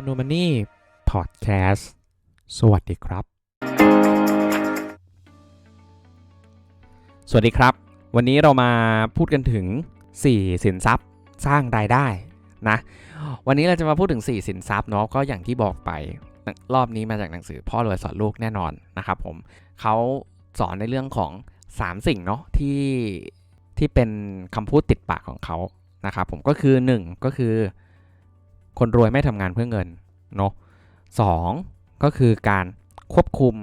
มนูมันนี่พอดแคสต์สวัสดีครับ สวัสดีครับ วันนี้เรามาพูดกันถึง 4 สินทรัพย์สร้างรายได้นะ วันนี้เราจะมาพูดถึง 4 สินทรัพย์เนาะก็อย่างที่บอกไปรอบนี้มาจากหนังสือพ่อรวยสอนลูกแน่นอนนะครับผมเขาสอนในเรื่องของ 3 สิ่งเนาะที่ที่เป็นคำพูดติดปากของเขานะครับผมก็คือ 1 ก็คือ คนรวยไม่ทำงานเพื่อเงินเนาะสองก็คือการควบคุม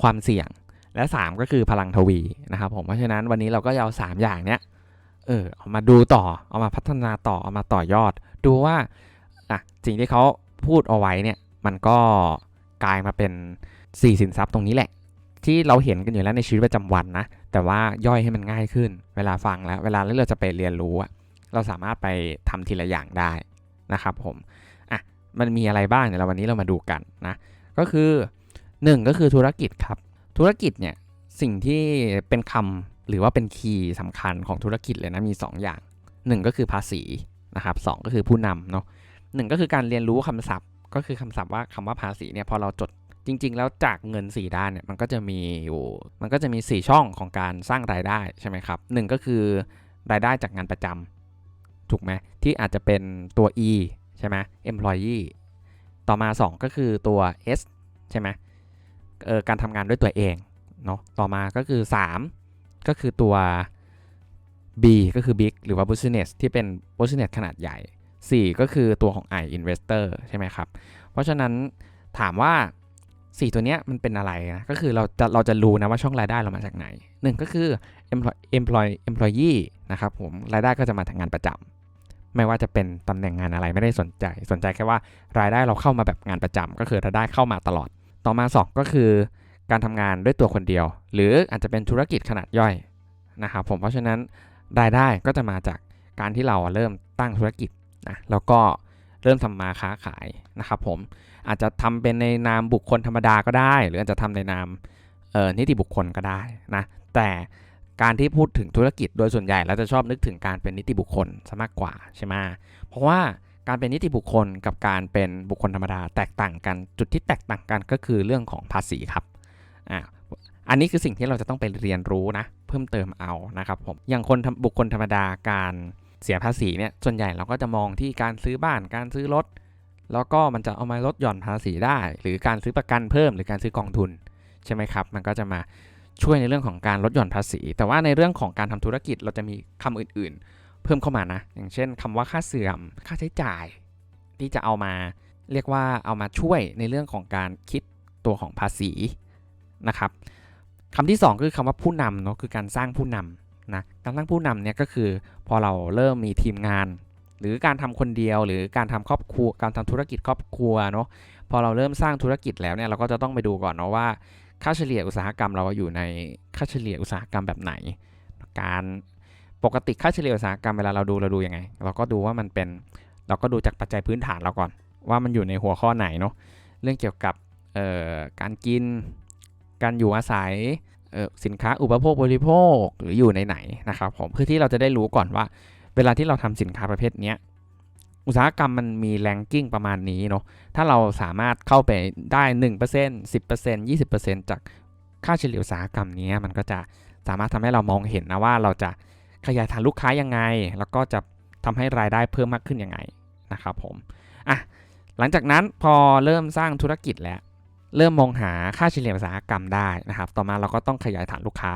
ความเสี่ยง และ 3 ก็คือพลังทวีนะครับผมเพราะฉะนั้นวันนี้เราก็จะเอา 3 อย่างเนี้ยเออเอามาดูต่อเอามาพัฒนาต่อเอามาต่อยอด ดูว่าอะสิ่งที่เขาพูดเอาไว้เนี่ยมันก็กลายมาเป็น 4 สินทรัพย์ตรงนี้แหละ ที่เราเห็นกันอยู่แล้วในชีวิตประจำวันนะแต่ว่าย่อยให้มันง่ายขึ้น เวลาฟังแล้ว เวลาเราจะไปเรียนรู้อะเราสามารถไปทำทีละอย่างได้ นะครับผมอะมันมีอะไรบ้างเดี๋ยวเราวันนี้เรามาดูกันนะก็คือ 1 ก็คือธุรกิจครับธุรกิจเนี่ยสิ่งที่เป็นคำหรือว่าเป็นคีย์สำคัญของธุรกิจเลยนะมี 2 อย่าง 1 ก็คือภาษีนะครับสก็คือผู้นำเนาะหก็คือการเรียนรู้คำศัพท์ก็คือคำศัพท์ว่าคำว่าภาษีเนี่ยพอเราจดจริง ๆ แล้วจากเงิน 4 ด้านเนี่ยมันก็จะมีอยู่มันก็จะมี 4 ช่องของการสร้างรายได้ใช่ไหมครับหก็คือรายได้จากงานประจำ ถูกไหมที่อาจจะเป็นตัว e ใช่ไหม employee ต่อมา 2 ก็คือตัว s ใช่ไหมเออการทำงานด้วยตัวเองเนาะต่อมาก็คือ 3 ก็คือตัว B ก็คือ Big หรือว่า Business ที่เป็น Business ขนาดใหญ่ 4 ก็คือตัวของ I Investor ใช่ไหมครับ เพราะฉะนั้นถามว่า 4 ตัวเนี้ยมันเป็นอะไรนะก็คือเราจะเราจะรู้นะว่าช่องรายได้เรามาจากไหน 1 ก็คือ employ employ employee นะครับผมรายได้ก็จะมาจากงานประจำ ไม่ว่าจะเป็นตำแหน่งงานอะไรไม่ได้สนใจ สนใจแค่ว่ารายได้เราเข้ามาแบบงานประจำก็คือรายได้เข้ามาตลอด ต่อมา 2 ก็คือการทำงานด้วยตัวคนเดียว หรืออาจจะเป็นธุรกิจขนาดย่อยนะครับผมเพราะฉะนั้นรายได้ก็จะมาจากการที่เราเริ่มตั้งธุรกิจนะแล้วก็เริ่มทำมาค้าขายนะครับผมอาจจะทำเป็นในนามบุคคลธรรมดาก็ได้ หรืออาจจะทำในนามนิติบุคคลก็ได้นะแต่ การที่พูดถึงธุรกิจโดยส่วนใหญ่เราจะชอบนึกถึงการเป็นนิติบุคคลซะมากกว่าใช่ไหมเพราะว่าการเป็นนิติบุคคลกับการเป็นบุคคลธรรมดาแตกต่างกัน จุดที่แตกต่างกันก็คือเรื่องของภาษีครับอ่าอันนี้คือสิ่งที่เราจะต้องไปเรียนรู้นะ เพิ่มเติมเอานะครับผมอย่างคนบุคคลธรรมดาการเสียภาษีเนี่ยส่วนใหญ่เราก็จะมองที่การซื้อบ้านการซื้อรถแล้วก็มันจะเอามาลดหย่อนภาษีได้ หรือการซื้อประกันเพิ่ม หรือการซื้อกองทุนใช่ไหมครับ มันก็จะมา ช่วยในเรื่องของการลดหย่อนภาษี แต่ว่าในเรื่องของการทำธุรกิจเราจะมีคำอื่นๆ เพิ่มเข้ามานะ อย่างเช่นคำว่าค่าเสื่อม ค่าใช้จ่าย ที่จะเอามาเรียกว่าเอามาช่วยในเรื่องของการคิดตัวของภาษีนะครับคำที่ 2 คือคำว่าผู้นำเนาะคือการสร้างผู้นำนะการสร้างผู้นำเนี่ยก็คือพอเราเริ่มมีทีมงาน หรือการทำคนเดียวหรือการทำครอบครัวการทำธุรกิจครอบครัวเนาะพอเราเริ่มสร้างธุรกิจแล้วเนี่ยเราก็จะต้องไปดูก่อนเนาะว่า ค่าเฉลี่ยอุตสาหกรรมเราอยู่ในค่าเฉลี่ยอุตสาหกรรมแบบไหน การปกติค่าเฉลี่ยอุตสาหกรรมเวลาเราดูเราดูยังไง เราก็ดูว่ามันเป็นเราก็ดูจากปัจจัยพื้นฐานเราก่อน ว่ามันอยู่ในหัวข้อไหนเนาะเรื่องเกี่ยวกับการกิน การอยู่อาศัยสินค้าอุปโภคบริโภคหรืออยู่ในไหนนะครับผมเพื่อที่เราจะได้รู้ก่อนว่า เวลาที่เราทำสินค้าประเภทนี้ อุตสาหกรรมมันมีแรงกิ้งประมาณนี้เนาะถ้าเราสามารถเข้าไปได้ 1% 10% 20%จากค่าเฉลี่ยอุตสาหกรรมนี้มันก็จะสามารถทำให้เรามองเห็นนะว่าเราจะขยายฐานลูกค้ายังไง แล้วก็จะทำให้รายได้เพิ่มมากขึ้นยังไงนะครับผมอะหลังจากนั้นพอเริ่มสร้างธุรกิจแล้วเริ่มมองหาค่าเฉลี่ยอุตสาหกรรมได้นะครับ ต่อมาเราก็ต้องขยายฐานลูกค้า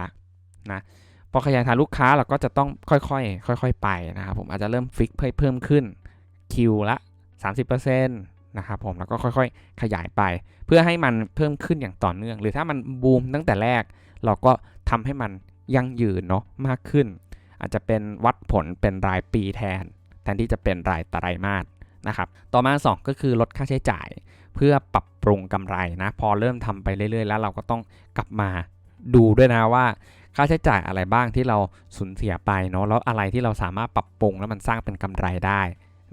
นะพอขยายฐานลูกค้าเราก็จะต้องค่อยๆ ค่อย ๆ ไปนะครับผมอาจจะเริ่มฟิกเพิ่มขึ้น คิวละ 30%นะครับผมแล้วก็ค่อยๆ ขยายไป เพื่อให้มันเพิ่มขึ้นอย่างต่อเนื่อง หรือถ้ามันบูมตั้งแต่แรก เราก็ทำให้มันยั่งยืนเนาะมากขึ้น อาจจะเป็นวัดผลเป็นรายปีแทน แทนที่จะเป็นรายไตรมาสนะครับต่อมา 2 ก็คือลดค่าใช้จ่าย เพื่อปรับปรุงกำไรนะพอเริ่มทำไปเรื่อยๆ แล้วเราก็ต้องกลับมาดูด้วยนะว่า ค่าใช้จ่ายอะไรบ้างที่เราสูญเสียไปเนาะแล้วอะไรที่เราสามารถปรับปรุงแล้วมันสร้างเป็นกำไรได้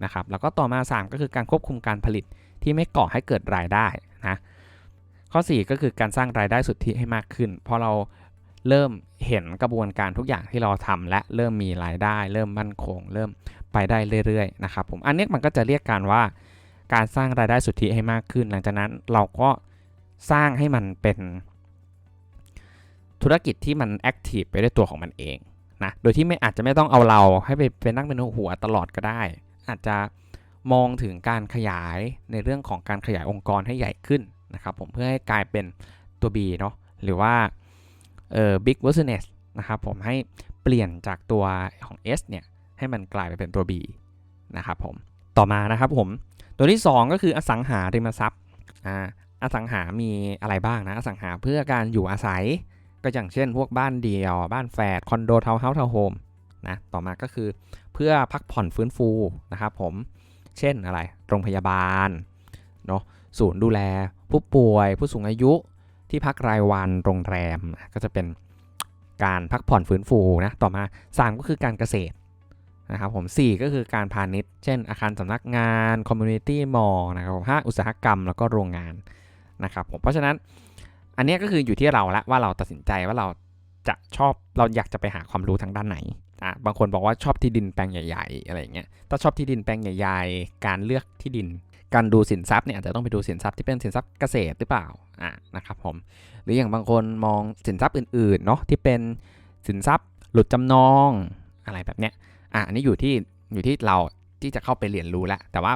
นะครับแล้วก็ต่อมา 3 ก็คือการควบคุมการผลิตที่ไม่ก่อให้เกิดรายได้นะข้อ 4 ก็คือการสร้างรายได้สุทธิให้มากขึ้นพอเราเริ่มเห็นกระบวนการทุกอย่างที่เราทำและเริ่มมีรายได้ เริ่มมั่นคง เริ่มไปได้เรื่อยๆนะครับผมอันนี้มันก็จะเรียกการว่าการสร้างรายได้สุทธิให้มากขึ้น หลังจากนั้นเราก็สร้างให้มันเป็นธุรกิจที่มันแอคทีฟไปด้วยตัวของมันเองนะโดยที่ไม่อาจจะไม่ต้องเอาเราให้ไปเป็นนั่งเป็นหัวตลอดก็ได้ อาจจะมองถึงการขยายในเรื่องของการขยายองค์กรให้ใหญ่ขึ้นนะครับผมเพื่อให้กลายเป็นตัว B เนาะหรือว่าเอ่อ big business นะครับผมให้เปลี่ยนจากตัวของ S เนี่ยให้มันกลายไปเป็นตัว B นะครับผมต่อมานะครับผมตัวที่ 2 ก็คืออสังหาริมทรัพย์อ่าอสังหามีอะไรบ้างนะอสังหาเพื่อการอยู่อาศัย ก็อย่างเช่น พวกบ้านเดียว บ้านแฝดคอนโดทาวน์เฮาส์ทาวน์โฮมนะต่อมาก็คือ เพื่อพักผ่อนฟื้นฟูนะครับผม เช่นอะไร โรงพยาบาลเนาะศูนย์ดูแล ผู้ป่วย ผู้สูงอายุที่พักรายวันโรงแรมก็จะเป็นการพักผ่อนฟื้นฟูนะต่อมา 3 ก็คือการเกษตรนะครับผม 4 ก็คือการพาณิชย์ เช่น อาคารสำนักงานคอมมูนิตี้มอลนะครับผมห้าอุตสาหกรรมแล้วก็โรงงานนะครับผมเพราะฉะนั้นอันนี้ก็คืออยู่ที่เราละว่าเราตัดสินใจว่าเราจะชอบเราอยากจะไปหาความรู้ทางด้านไหน อะบางคนบอกว่าชอบที่ดินแปลงใหญ่ ๆ อะไรอย่างเงี้ยถ้าชอบที่ดินแปลงใหญ่ ๆ การเลือกที่ดิน การดูสินทรัพย์เนี่ยอาจจะต้องไปดูสินทรัพย์ที่เป็นสินทรัพย์เกษตรหรือเปล่าอะนะครับผมหรืออย่างบางคนมองสินทรัพย์อื่นๆเนาะที่เป็นสินทรัพย์หลุดจำนองอะไรแบบเนี้ยอะอันนี้อยู่ที่อยู่ที่เราที่จะเข้าไปเรียนรู้แล้วแต่ว่า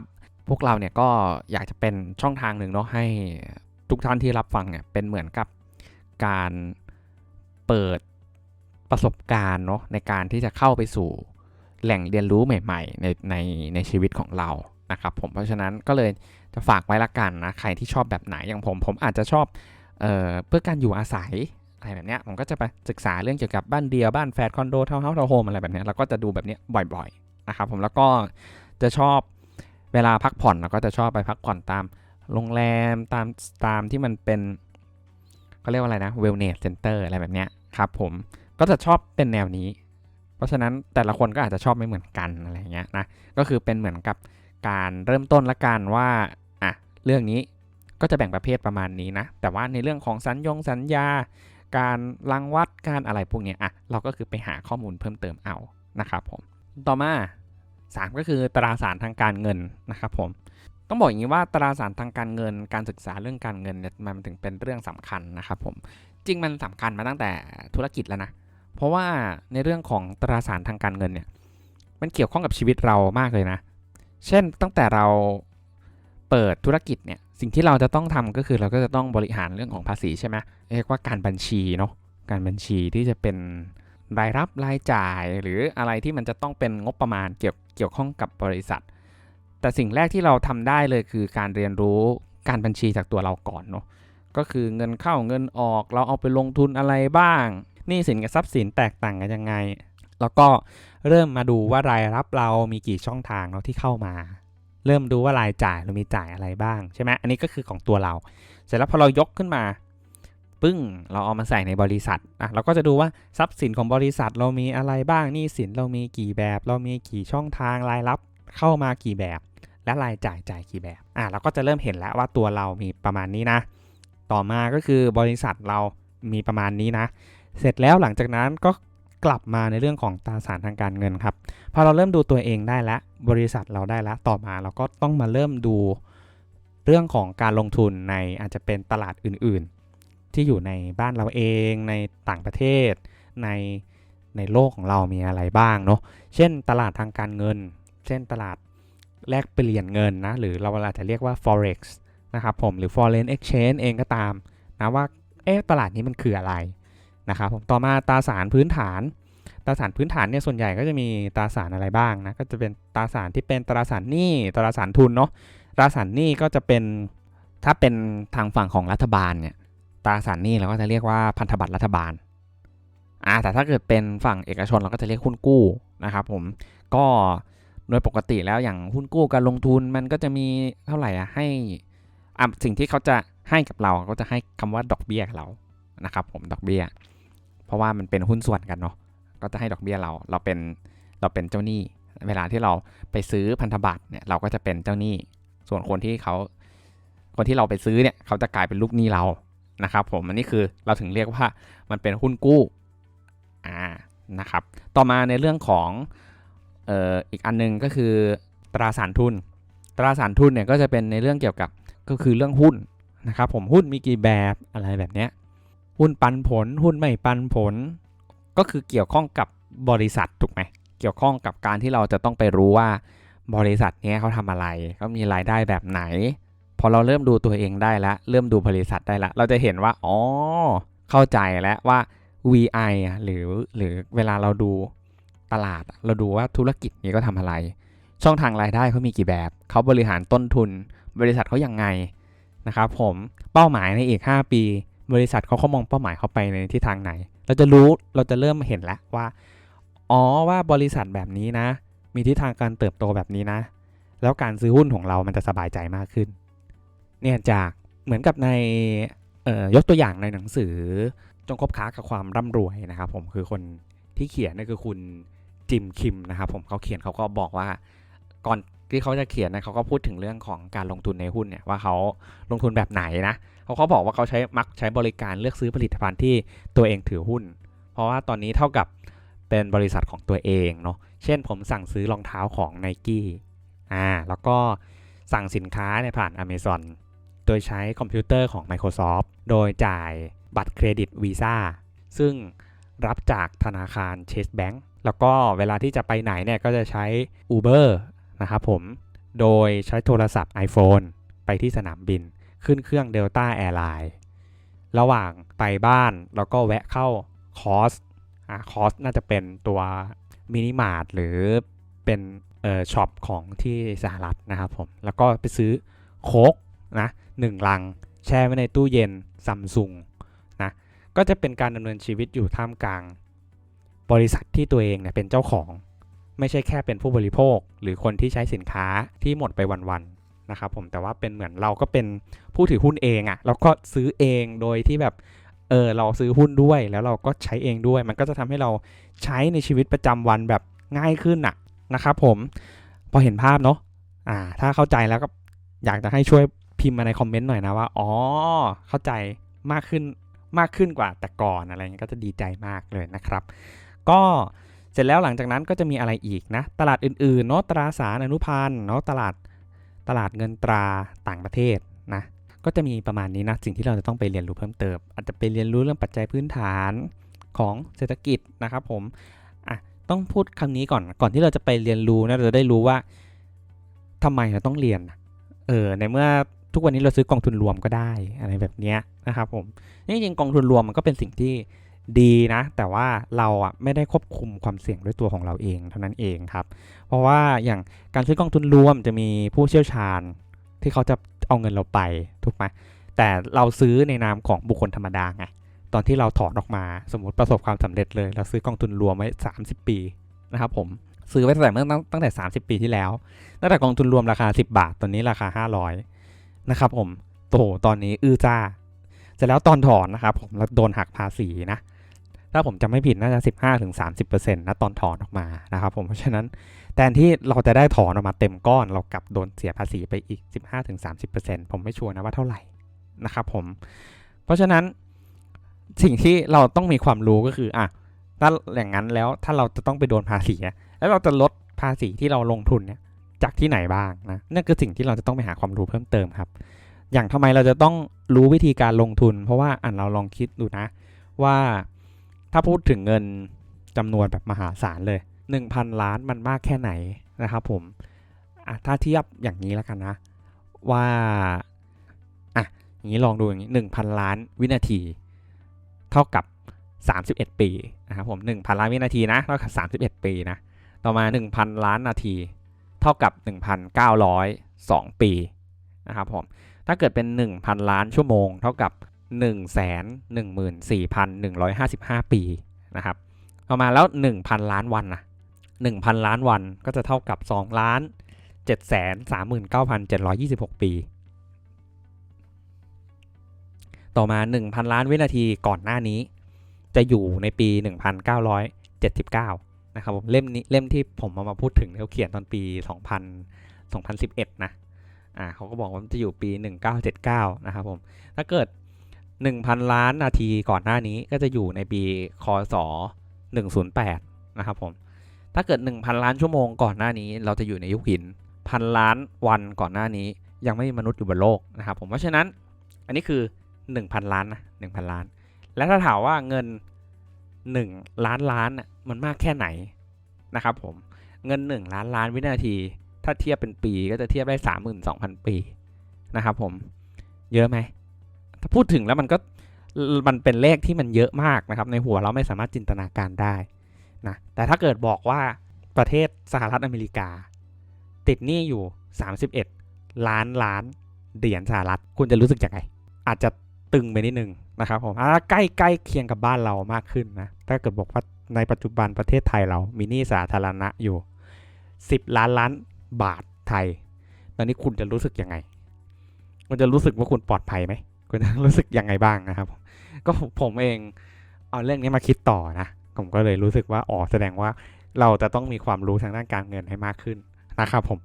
พวกเราเนี่ยก็อยากจะเป็นช่องทางหนึ่งเนาะให้ทุกท่านที่รับฟังเนี่ยเป็นเหมือนกับการเปิด ประสบการณ์เนาะในการที่จะเข้าไปสู่แหล่งเรียนรู้ใหม่ ๆ ในในในชีวิตของเรานะครับผมเพราะฉะนั้นก็เลยจะฝากไว้ละกันนะใครที่ชอบแบบไหนอย่างผมผมอาจจะชอบเอ่อเพื่อการอยู่อาศัยอะไรแบบเนี้ยผมก็จะไปศึกษาเรื่องเกี่ยวกับบ้านเดียวบ้านแฟดคอนโดทาวน์เฮาส์ทาวน์โฮมอะไรแบบเนี้ยเราก็จะดูแบบเนี้ยบ่อยๆนะครับผมแล้วก็จะชอบเวลาพักผ่อนเราก็จะชอบไปพักผ่อนตามโรงแรมตามตามที่มันเป็นเขาเรียกว่าอะไรนะเวลเนสเซ็นเตอร์อะไรแบบเนี้ยครับผม ก็จะชอบเป็นแนวนี้ เพราะฉะนั้นแต่ละคนก็อาจจะชอบไม่เหมือนกันอะไรเงี้ยนะก็คือเป็นเหมือนกับการเริ่มต้นละกันว่าอะเรื่องนี้ก็จะแบ่งประเภทประมาณนี้นะ แต่ว่าในเรื่องของสัญญงสัญญา การรังวัดการอะไรพวกนี้อะเราก็คือไปหาข้อมูลเพิ่มเติมเอานะครับผมต่อมา 3 ก็คือตราสารทางการเงินนะครับผมต้องบอกอย่างนี้ว่าตราสารทางการเงิน การศึกษาเรื่องการเงินเนี่ยมันถึงเป็นเรื่องสำคัญนะครับผมจริงมันสำคัญมาตั้งแต่ธุรกิจแล้วนะ เพราะว่าในเรื่องของตราสารทางการเงินเนี่ยมันเกี่ยวข้องกับชีวิตเรามากเลยนะ เช่นตั้งแต่เราเปิดธุรกิจเนี่ยสิ่งที่เราจะต้องทำก็คือเราก็จะต้องบริหารเรื่องของภาษีใช่ไหมเรียกว่าการบัญชีเนาะการบัญชีที่จะเป็นรายรับรายจ่ายหรืออะไรที่มันจะต้องเป็นงบประมาณเกี่ยวเกี่ยวข้องกับบริษัท แต่สิ่งแรกที่เราทำได้เลยคือการเรียนรู้การบัญชีจากตัวเราก่อนเนาะก็คือเงินเข้าเงินออกเราเอาไปลงทุนอะไรบ้าง หนี้สินกับทรัพย์สินแตกต่างกันยังไง แล้วก็เริ่มมาดูว่ารายรับเรามีกี่ช่องทางเนาที่เข้ามา เริ่มดูว่ารายจ่ายเรามีจ่ายอะไรบ้างใช่ไหมอันนี้ก็คือของตัวเรา เสร็จแล้วพอเรายกขึ้นมาปึ้งเราเอามาใส่ในบริษัทอะเราก็จะดูว่าทรัพย์สินของบริษัทเรามีอะไรบ้างหนี้สินเรามีกี่แบบ เรามีกี่ช่องทางรายรับเข้ามากี่แบบ และรายจ่ายจ่ายกี่แบบอะเราก็จะเริ่มเห็นแล้วว่าตัวเรามีประมาณนี้นะ ต่อมาก็คือบริษัทเรามีประมาณนี้นะ เสร็จแล้วหลังจากนั้นก็กลับมาในเรื่องของตราสารทางการเงินครับพอเราเริ่มดูตัวเองได้แล้วบริษัทเราได้แล้วต่อมาเราก็ต้องมาเริ่มดูเรื่องของการลงทุนในอาจจะเป็นตลาดอื่นๆ ที่อยู่ในบ้านเราเองในต่างประเทศ ในในโลกของเรามีอะไรบ้างเนาะเช่นตลาดทางการเงิน เช่นตลาดแลกเปลี่ยนเงินนะหรือเราอาจจะเรียกว่า forex นะครับผมหรือ foreign exchange เองก็ตามนะว่าเอ๊ะตลาดนี้มันคืออะไร นะครับผมต่อมาตราสารพื้นฐาน ตราสารพื้นฐานเนี่ยส่วนใหญ่ก็จะมีตราสารอะไรบ้างนะก็จะเป็นตราสารที่เป็นตราสารหนี้ตราสารทุนเนาะตราสารหนี้ก็จะเป็นถ้าเป็นทางฝั่งของรัฐบาลเนี่ยตราสารหนี้เราก็จะเรียกว่าพันธบัตรรัฐบาลอ่าแต่ถ้าเกิดเป็นฝั่งเอกชนเราก็จะเรียกหุ้นกู้นะครับผมก็โดยปกติแล้วอย่างหุ้นกู้การลงทุนมันก็จะมีเท่าไหร่อะให้อะสิ่งที่เขาจะให้กับเราก็จะให้คำว่าดอกเบี้ยกับเรานะครับผมดอกเบี้ย เพราะว่ามันเป็นหุ้นส่วนกันเนาะก็จะให้ดอกเบี้ยเราเราเป็นเราเป็นเจ้าหนี้ เวลาที่เราไปซื้อพันธบัตรเนี่ยเราก็จะเป็นเจ้าหนี้ ส่วนคนที่เขาคนที่เราไปซื้อเนี่ยเขาจะกลายเป็นลูกหนี้เรานะครับผมอันนี้คือเราถึงเรียกว่ามันเป็นหุ้นกู้อ่านะครับต่อมาในเรื่องของเอ่ออีกอันนึงก็คือตราสารทุน ตราสารทุนเนี่ยก็จะเป็นในเรื่องเกี่ยวกับก็คือเรื่องหุ้นนะครับผมหุ้นมีกี่แบบอะไรแบบเนี้ย หุ้นปันผล หุ้นไม่ปันผล ก็คือเกี่ยวข้องกับบริษัทถูกไหมเกี่ยวข้องกับการที่เราจะต้องไปรู้ว่าบริษัทนี้เขาทำอะไรเขามีรายได้แบบไหน พอเราเริ่มดูตัวเองได้แล้ว เริ่มดูบริษัทได้แล้วเราจะเห็นว่าอ๋อเข้าใจแล้วว่า VI หรือหรือเวลาเราดูตลาด เราดูว่าธุรกิจนี้ก็ทำอะไร ช่องทางรายได้เขามีกี่แบบ เขาบริหารต้นทุน บริษัทเขายังไงนะครับผมเป้าหมายในอีก 5 ปี บริษัทเขาเขามองเป้าหมายเขาไปในทิศทางไหน เราจะรู้เราจะเริ่มเห็นแล้วว่า อ๋อว่าบริษัทแบบนี้นะ มีทิศทางการเติบโตแบบนี้นะ แล้วการซื้อหุ้นของเรามันจะสบายใจมากขึ้น เนี่ยจากเหมือนกับในเอ่อยกตัวอย่างในหนังสือจงคบค้ากับความร่ำรวยนะครับ ผมคือคนที่เขียนนี่คือคุณจิมคิมนะครับผมเขาเขียนเขาก็บอกว่าก่อน ที่เขาจะเขียนนะเขาก็พูดถึงเรื่องของการลงทุนในหุ้นเนี่ยว่าเขาลงทุนแบบไหนนะเขาเขาบอกว่าเขาใช้มักใช้บริการเลือกซื้อผลิตภัณฑ์ที่ตัวเองถือหุ้น เพราะว่าตอนนี้เท่ากับเป็นบริษัทของตัวเองเนาะเช่นผมสั่งซื้อรองเท้าของ n i กี้อ่าแล้วก็สั่งสินค้าเนี่ยผ่าน Amazon โดยใช้คอมพิวเตอร์ของ Microsoft โดยจ่ายบัตรเครดิต Visa ซึ่งรับจากธนาคาร Chase Bank แล้วก็เวลาที่จะไปไหนเนี่ยก็จะใช้ Uber นะครับผม โดยใช้โทรศัพท์ iPhone ไปที่สนามบิน ขึ้นเครื่อง Delta Airline ระหว่างไปบ้านแล้วก็แวะเข้าคอสอะคอสน่าจะเป็นตัวมินิมาร์ทหรือเป็นเอ่อช็อปของที่สหรัฐนะครับผม แล้วก็ไปซื้อโคกนะหนึ่งลังแช่ไว้ในตู้เย็นซัมซุงนะก็จะเป็นการดำเนินชีวิตอยู่ท่ามกลาง บริษัทที่ตัวเองเนี่ยเป็นเจ้าของ ไม่ใช่แค่เป็นผู้บริโภค หรือคนที่ใช้สินค้าที่หมดไปวันๆนะครับผมแต่ว่าเป็นเหมือนเราก็เป็นผู้ถือหุ้นเองอะ่ะแล้วก็ซื้อเองโดยที่แบบเออเราซื้อหุ้นด้วยแล้วเราก็ใช้เองด้วย มันก็จะทำให้เราใช้ในชีวิตประจำวันแบบง่ายขึ้นอะนะครับผมพอเห็นภาพเนาะอ่า ถ้าเข้าใจแล้วก็อยากจะให้ช่วยพิมพ์มาในคอมเมนต์หน่อยนะว่าอ๋อเข้าใจมากขึ้นมากขึ้นกว่าแต่ก่อนอะไรเงี้ยก็จะดีใจมากเลยนะครับ ก็ เสร็จแล้วหลังจากนั้นก็จะมีอะไรอีกนะ ตลาดอื่นๆเนาะตราสารอนุพันธ์เนาะตลาดตลาดเงินตราต่างประเทศนะก็จะมีประมาณนี้นะสิ่งที่เราจะต้องไปเรียนรู้เพิ่มเติม อาจจะไปเรียนรู้เรื่องปัจจัยพื้นฐานของเศรษฐกิจนะครับผมอะต้องพูดคำนี้ก่อนก่อนที่เราจะไปเรียนรู้นะเราจะได้รู้ว่าทำไมเราต้องเรียนเออในเมื่อทุกวันนี้เราซื้อกองทุนรวมก็ได้อะไรแบบเนี้ยนะครับผมนี่จริงกองทุนรวมมันก็เป็นสิ่งที่ ดีนะ แต่ว่าเราอะไม่ได้ควบคุมความเสี่ยงด้วยตัวของเราเองเท่านั้นเองครับ เพราะว่าอย่างการซื้อกองทุนรวมจะมีผู้เชี่ยวชาญที่เขาจะเอาเงินเราไปถูกไหมแต่เราซื้อในนามของบุคคลธรรมดาไงตอนที่เราถอนออกมาสมมติประสบความสำเร็จเลย เราซื้อกองทุนรวมไว้ 30 ปีนะครับผมซื้อไว้ตั้งแต่เมื่อตั้งแต่ 30 ปีที่แล้วตั้งแต่กองทุนรวมราคา 10 บาท ตอนนี้ราคา 500นะครับผมโอ้โหตอนนี้อื้อจ้าเสร็จแล้วตอนถอนนะครับผมเราโดนหักภาษีนะ ถ้าผมจำไม่ผิดน่าจะ 15-30%นะตอนถอนออกมานะครับผมเพราะฉะนั้นแทนที่เราจะได้ถอนออกมาเต็มก้อนเรากลับโดนเสียภาษีไปอีก 15-30%ผมไม่ชัวร์นะว่าเท่าไหร่นะครับผม เพราะฉะนั้นสิ่งที่เราต้องมีความรู้ก็คืออะถ้าอย่างนั้นแล้วถ้าเราจะต้องไปโดนภาษีแล้วเราจะลดภาษีที่เราลงทุนเนี่ยจากที่ไหนบ้างนะนั่นคือสิ่งที่เราจะต้องไปหาความรู้เพิ่มเติมครับ อย่างทำไมเราจะต้องรู้วิธีการลงทุน เพราะว่าอ่านเราลองคิดดูนะว่า ถ้าพูดถึงเงินจำนวนแบบมหาศาลเลย 1,000 ล้านมันมากแค่ไหนนะครับผมถ้าเทียบอย่างนี้แล้วกันนะ ว่าอะอย่างนี้ลองดูอย่างนี้ 1,000 ล้านวินาที เท่ากับ 31 ปีนะครับผม 1,000 ล้านวินาทีนะเท่ากับ 31 ปีนะต่อมา 1,000 ล้านนาที เท่ากับ 1,902 ปีนะครับผมถ้าเกิดเป็น 1,000 ล้านชั่วโมง เท่ากับ 114,155 ปีนะครับต่อมาณแล้ว 1,000 ล้านวันนะ1,000 ล้านวันก็จะเท่ากับ2ล้าน739,726 ปี ต่อมา 1,000 ล้านวินาทีก่อนหน้านี้ จะอยู่ในปี 1979 นะครับผมเล่มนี้เล่มที่ผมเอามาพูดถึงเขาเขียนตอนปี 2000 2011 นะอ่าเขาก็บอกว่ามันจะอยู่ปี 1979 นะครับผม ถ้าเกิด 1,000 ล้านนาทีก่อนหน้านี้ก็จะอยู่ในปีคศ108 นะครับผม ถ้าเกิด 1,000 ล้านชั่วโมงก่อนหน้านี้ เราจะอยู่ในยุคหินภ1,000ล้านวันก่อนหน้านี้ ยังไม่มีมนุษย์อยู่บนโลกนะครับผมเพราะฉะนั้นอันนี้คือ 1,000 ล้านนะ1,000 ล้าน และถ้าถามว่าเงิน 1 ล้านล้านมันมากแค่ไหนนะครับผมเงิน 1 ล้านล้านวินาที ถ้าเทียบเป็นปีก็จะเทียบได้ 32,000 ปีนะครับผมเยอะไหม ถ้าพูดถึงแล้วมันก็มันเป็นเลขที่มันเยอะมากนะครับ ในหัวเราไม่สามารถจินตนาการได้นะแต่ถ้าเกิดบอกว่าประเทศสหรัฐอเมริกา ติดหนี้อยู่ 31 ล้านล้านเหรียญสหรัฐ คุณจะรู้สึกยังไง อาจจะตึงไปนิดนึงนะครับผมถ้าใกล้ใกล้เคียงกับบ้านเรามากขึ้นนะ ถ้าเกิดบอกว่าในปัจจุบันประเทศไทยเรามีหนี้สาธารณะอยู่ 10 ล้านล้านบาทไทย ตอนนี้คุณจะรู้สึกยังไง คุณจะรู้สึกว่าคุณปลอดภัยไหม คุณรู้สึกยังไงบ้างนะครับ ก็ผมเองเอาเรื่องนี้มาคิดต่อนะ ผมก็เลยรู้สึกว่าอ๋อแสดงว่าเราจะต้องมีความรู้ทางด้านการเงินให้มากขึ้นนะครับผม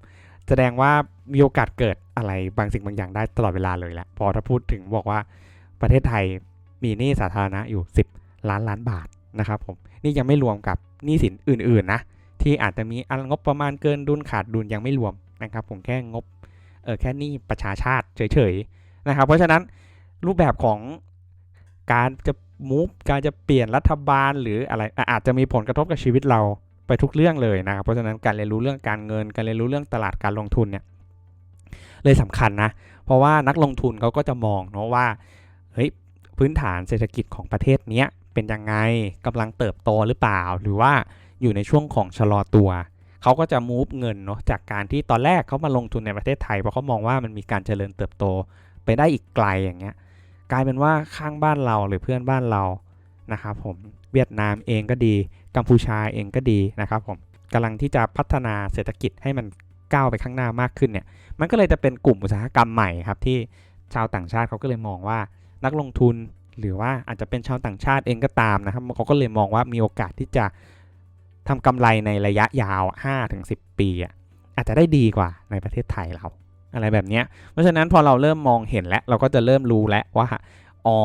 แสดงว่ามีโอกาสเกิดอะไรบางสิ่งบางอย่างได้ตลอดเวลาเลยแหละพอถ้าพูดถึงบอกว่าประเทศไทยมีหนี้สาธารณะอยู่ 10 ล้านล้านบาทนะครับผมนี่ยังไม่รวมกับหนี้สินอื่นๆนะที่อาจจะมีงบประมาณเกินดุลขาดดุลยังไม่รวมนะครับผมแค่งบเออแค่หนี้ประชาชาติเฉยๆนะครับเพราะฉะนั้น รูปแบบของการจะมูฟการจะเปลี่ยนรัฐบาลหรืออะไรอาจจะมีผลกระทบกับชีวิตเราไปทุกเรื่องเลยนะครับเพราะฉะนั้นการเรียนรู้เรื่องการเงิน การเรียนรู้เรื่องตลาดการลงทุนเนี่ยเลยสำคัญนะ เพราะว่านักลงทุนเขาก็จะมองเนาะว่าเฮ้ยพื้นฐานเศรษฐกิจของประเทศนี้เป็นยังไงกำลังเติบโตหรือเปล่า หรือว่าอยู่ในช่วงของชะลอตัวเขาก็จะมูฟเงินเนาะจากการที่ตอนแรกเขามาลงทุนในประเทศไทยเพราะเขามองว่ามันมีการเจริญเติบโตไปได้อีกไกลอย่างเงี้ย กลายเป็นว่าข้างบ้านเราหรือเพื่อนบ้านเรานะครับผมเวียดนามเองก็ดี กัมพูชาเองก็ดีนะครับผมกำลังที่จะพัฒนาเศรษฐกิจให้มันก้าวไปข้างหน้ามากขึ้นเนี่ยมันก็เลยจะเป็นกลุ่มอุตสาหกรรมใหม่ครับที่ชาวต่างชาติเขาก็เลยมองว่านักลงทุนหรือว่าอาจจะเป็นชาวต่างชาติเองก็ตามนะครับเขาก็เลยมองว่ามีโอกาสที่จะทำกำไรในระยะยาว 5-10 ปีอะอาจจะได้ดีกว่าในประเทศไทยเรา อะไรแบบนี้เพราะฉะนั้นพอเราเริ่มมองเห็นแล้ว เราก็จะเริ่มรู้แล้วว่าอ๋อ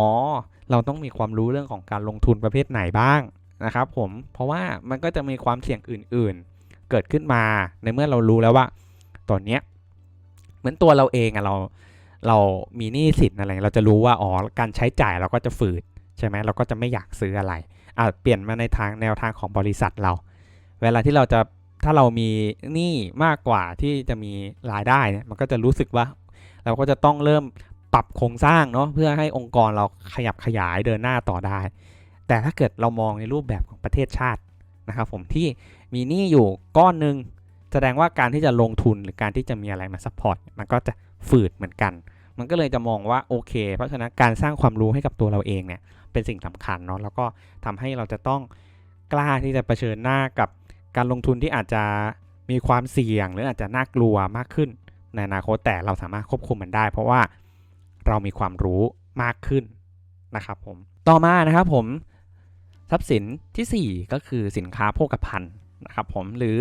เราต้องมีความรู้เรื่องของการลงทุนประเภทไหนบ้างนะครับผมเพราะว่ามันก็จะมีความเสี่ยงอื่นๆ เกิดขึ้นมาในเมื่อเรารู้แล้วว่าตอนเนี้ยเหมือนตัวเราเองอะเราเรามีหนี้สินอะไร เราจะรู้ว่าอ๋อการใช้จ่ายเราก็จะฝืดใช่ไหมเราก็จะไม่อยากซื้ออะไรอ่าเปลี่ยนมาในทางแนวทางของบริษัทเรา เวลาที่เราจะ ถ้าเรามีหนี้มากกว่าที่จะมีรายได้เนี่ยมันก็จะรู้สึกว่า เราก็จะต้องเริ่มปรับโครงสร้างเนาะเพื่อให้องค์กรเราขยับขยายเดินหน้าต่อได้ แต่ถ้าเกิดเรามองในรูปแบบของประเทศชาตินะครับผมที่มีหนี้อยู่ก้อนหนึ่งแสดงว่าการที่จะลงทุนหรือการที่จะมีอะไรมาซัพพอร์ตมันก็จะฝืดเหมือนกัน มันก็เลยจะมองว่าโอเค เพราะฉะนั้นการสร้างความรู้ให้กับตัวเราเองเนี่ยเป็นสิ่งสำคัญเนาะแล้วก็ทำให้เราจะต้องกล้าที่จะเผชิญหน้ากับ การลงทุนที่อาจจะมีความเสี่ยงหรืออาจจะน่ากลัวมากขึ้นในอนาคตแต่เราสามารถควบคุมมันได้ เพราะว่าเรามีความรู้มากขึ้นนะครับผมต่อมานะครับผมทรัพย์สินที่ 4 ก็คือสินค้าโภคภัณฑ์นะครับผมหรือ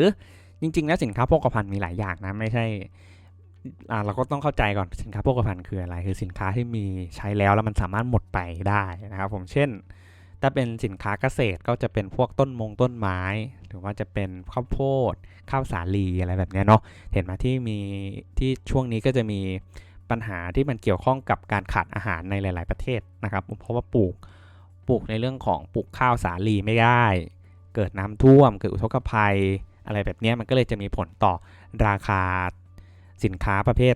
จริง ๆ แล้วสินค้าโภคภัณฑ์มีหลายอย่างนะไม่ใช่เราก็ต้องเข้าใจก่อนสินค้าโภคภัณฑ์คืออะไร คือสินค้าที่มีใช้แล้วแล้วมันสามารถหมดไปได้นะครับผมเช่น ถ้าเป็นสินค้าเกษตรก็จะเป็นพวกต้นมงต้นไม้ หรือว่าจะเป็นข้าวโพด ข้าวสาลีอะไรแบบนี้เนาะเห็นไหมที่มีที่ช่วงนี้ก็จะมีปัญหาที่มันเกี่ยวข้องกับการขาดอาหารในหลาย ๆประเทศนะครับ เพราะว่าปลูกปลูกในเรื่องของปลูกข้าวสาลีไม่ได้ เกิดน้ำท่วม เกิดอุทกภัย อะไรแบบนี้มันก็เลยจะมีผลต่อราคาสินค้าประเภท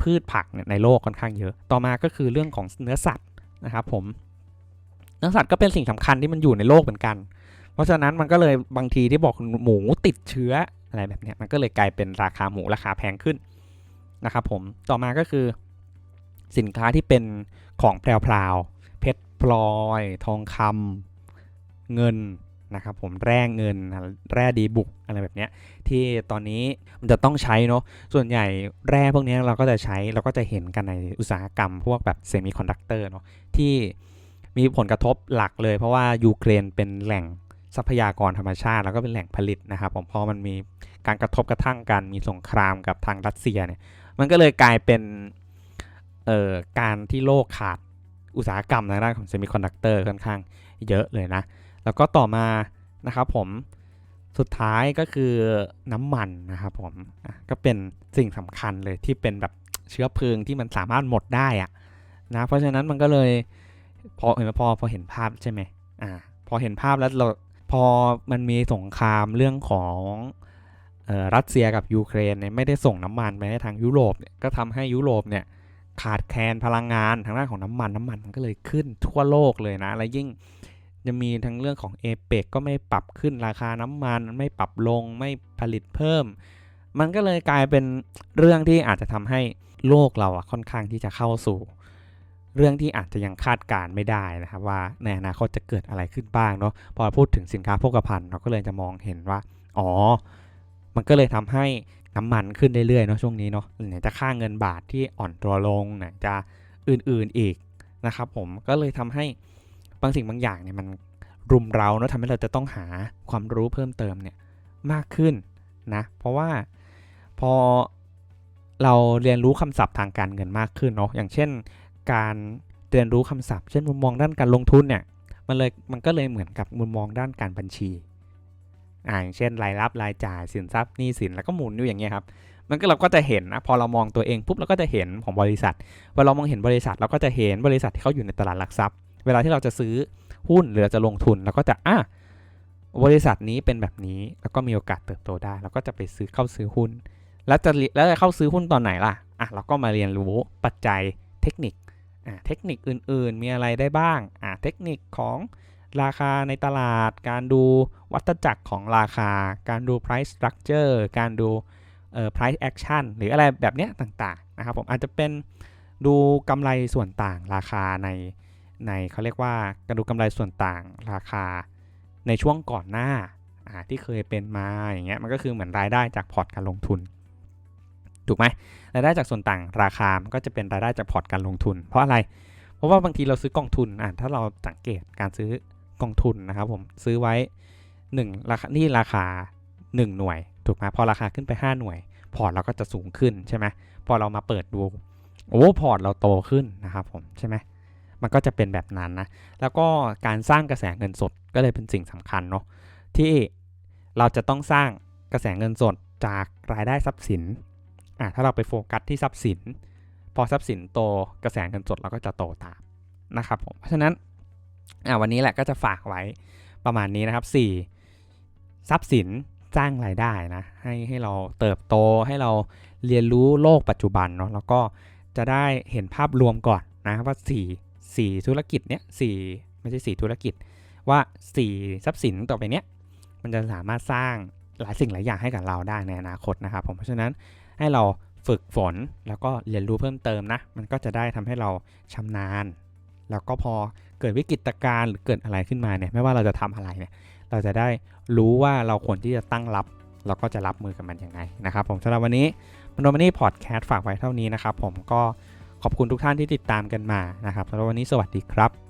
พืชผักในโลกค่อนข้างเยอะ ต่อมาก็คือเรื่องของเนื้อสัตว์นะครับผม เนื้อสัตว์ก็เป็นสิ่งสำคัญที่มันอยู่ในโลกเหมือนกัน เพราะฉะนั้นมันก็เลยบางทีที่บอกหมูติดเชื้ออะไรแบบนี้มันก็เลยกลายเป็นราคาหมูราคาแพงขึ้นนะครับผมต่อมาก็คือ สินค้าที่เป็นของแพรวๆเพชรพลอย ทองคำเงินนะครับผมแร่เงินแร่ดีบุกอะไรแบบนี้ที่ตอนนี้มันจะต้องใช้เนาะส่วนใหญ่แร่พวกนี้เราก็จะใช้เราก็จะเห็นกันในอุตสาหกรรมพวกแบบเซมิคอนดักเตอร์เนาะที่ มีผลกระทบหลักเลย เพราะว่ายูเครนเป็นแหล่งทรัพยากรธรรมชาติ แล้วก็เป็นแหล่งผลิตนะครับผมเพอมันมีการกระทบกระทั่งกันมีสงครามกับทางรัสเซียเนี่ยมันก็เลยกลายเป็นเอ่อการที่โลกขาดอุตสาหกรรมในด้านของเซมิคอนดักเตอร์ค่อนข้างเยอะเลยนะ แล้วก็ต่อมานะครับผมสุดท้ายก็คือน้ำมันนะครับผมก็เป็นสิ่งสำคัญเลยที่เป็นแบบเชื้อเพลิงที่มันสามารถหมดได้อะนะเพราะฉะนั้นมันก็เลย พอเห็นพอพอเห็นภาพใช่ไหมอ่า พอเห็นภาพแล้วเราพอมันมีสงครามเรื่องของออรัสเซียกับยูเครนเนี่ยไม่ได้ส่งน้ำมันไปให้ทางยุโรปเนี่ยก็ทำให้ยุโรปเนี่ยขาดแคลนพลังงานทางด้านของน้ำมันน้ำมันมันก็เลยขึ้นทั่วโลกเลยนะ และยิ่งจะมีทั้งเรื่องของเอเปกก็ไม่ปรับขึ้นราคาน้ำมันไม่ปรับลงไม่ผลิตเพิ่ม มันก็เลยกลายเป็นเรื่องที่อาจจะทำให้โลกเราอะค่อนข้างที่จะเข้าสู่ เรื่องที่อาจจะยังคาดการณ์ไม่ได้นะครับว่าในอนาคตจะเกิดอะไรขึ้นบ้างเนาะพอพูดถึงสินค้าโภคภัณฑ์เราก็เลยจะมองเห็นว่าอ๋อ มันก็เลยทำให้น้ำมันขึ้นเรื่อยๆเนาะช่วงนี้เนาะไหนจะค่าเงินบาทที่อ่อนตัวลงไหนจะอื่นๆอีกนะครับผมก็เลยทำให้บางสิ่งบางอย่างเนี่ยมันรุมเราเนาะทำให้เราจะต้องหาความรู้เพิ่มเติมเนี่ยมากขึ้นนะเพราะว่าพอเราเรียนรู้คำศัพท์ทางการเงินมากขึ้นเนาะอย่างเช่น การเรียนรู้คำศัพท์ เช่นมุมมองด้านการลงทุนเนี่ยมันเลยมันก็เลยเหมือนกับมุมมองด้านการบัญชีอ่าอย่างเช่นรายรับรายจ่ายสินทรัพย์หนี้สินแล้วก็หมุนอยู่อย่างเงี้ยครับมันก็เราก็จะเห็นนะพอเรามองตัวเองปุ๊บเราก็จะเห็นของบริษัทพอเรามองเห็นบริษัทเราก็จะเห็นบริษัทที่เขาอยู่ในตลาดหลักทรัพย์ เวลาที่เราจะซื้อหุ้นหรือเราจะลงทุนเราก็จะอะบริษัทนี้เป็นแบบนี้แล้วก็มีโอกาสเติบโตได้ เราก็จะไปซื้อเข้าซื้อหุ้น แล้วจะแล้วจะเข้าซื้อหุ้นตอนไหนล่ะอะเราก็มาเรียนรู้ปัจจัยเทคนิค เทคนิคอื่นๆ มีอะไรได้บ้างอ่าเทคนิคของราคาในตลาด การดูวัฏจักรของราคา การดู price structure การดู price action หรืออะไรแบบเนี้ยต่างๆนะครับผมอาจจะเป็นดูกำไรส่วนต่างราคาในในเขาเรียกว่าการดูกำไรส่วนต่างราคาในช่วงก่อนหน้าอ่าที่เคยเป็นมาอย่างเงี้ยมันก็คือเหมือนรายได้จากพอร์ตการลงทุน ถูกไหมรายได้จากส่วนต่างราคามันก็จะเป็นรายได้จากพอร์ตการลงทุน เพราะอะไร เพราะว่าบางทีเราซื้อกองทุนอะถ้าเราสังเกตการซื้อกองทุนนะครับผมซื้อไว้1ราคานี่ราคา 1 หน่วย ถูกไหมพอราคาขึ้นไป 5 หน่วย พอร์ตเราก็จะสูงขึ้นใช่ไหมพอเรามาเปิดดูโอ้พอร์ตเราโตขึ้นนะครับผมใช่ไหมมันก็จะเป็นแบบนั้นนะ แล้วก็การสร้างกระแสเงินสดก็เลยเป็นสิ่งสำคัญเนาะที่เราจะต้องสร้างกระแสเงินสดจากรายได้ทรัพย์สิน อะถ้าเราไปโฟกัสที่ทรัพย์สิน พอทรัพย์สินโตกระแสเงินสดเราก็จะโตตามนะครับผมเพราะฉะนั้นอะวันนี้แหละก็จะฝากไว้ประมาณนี้นะครับ 4 ทรัพย์สินสร้างรายได้นะให้ให้เราเติบโตให้เราเรียนรู้โลกปัจจุบันเนาะแล้วก็จะได้เห็นภาพรวมก่อนนะว่า 4 4 ธุรกิจเนี้ย4ไม่ใช่ 4 ธุรกิจว่า 4 ทรัพย์สินต่อไปเนี้ยมันจะสามารถสร้างหลายสิ่งหลายอย่างให้กับเราได้ในอนาคตนะครับผมเพราะฉะนั้น ให้เราฝึกฝนแล้วก็เรียนรู้เพิ่มเติมนะ มันก็จะได้ทำให้เราชำนาญ แล้วก็พอเกิดวิกฤตการณ์หรือเกิดอะไรขึ้นมาเนี่ยไม่ว่าเราจะทำอะไรเนี่ยเราจะได้รู้ว่าเราควรที่จะตั้งรับแล้วก็จะรับมือกับมันยังไงนะครับ ผมสำหรับวันนี้มโนมันนี่พอดแคสต์ฝากไว้เท่านี้นะครับ ผมก็ขอบคุณทุกท่านที่ติดตามกันมานะครับสำหรับวันนี้สวัสดีครับ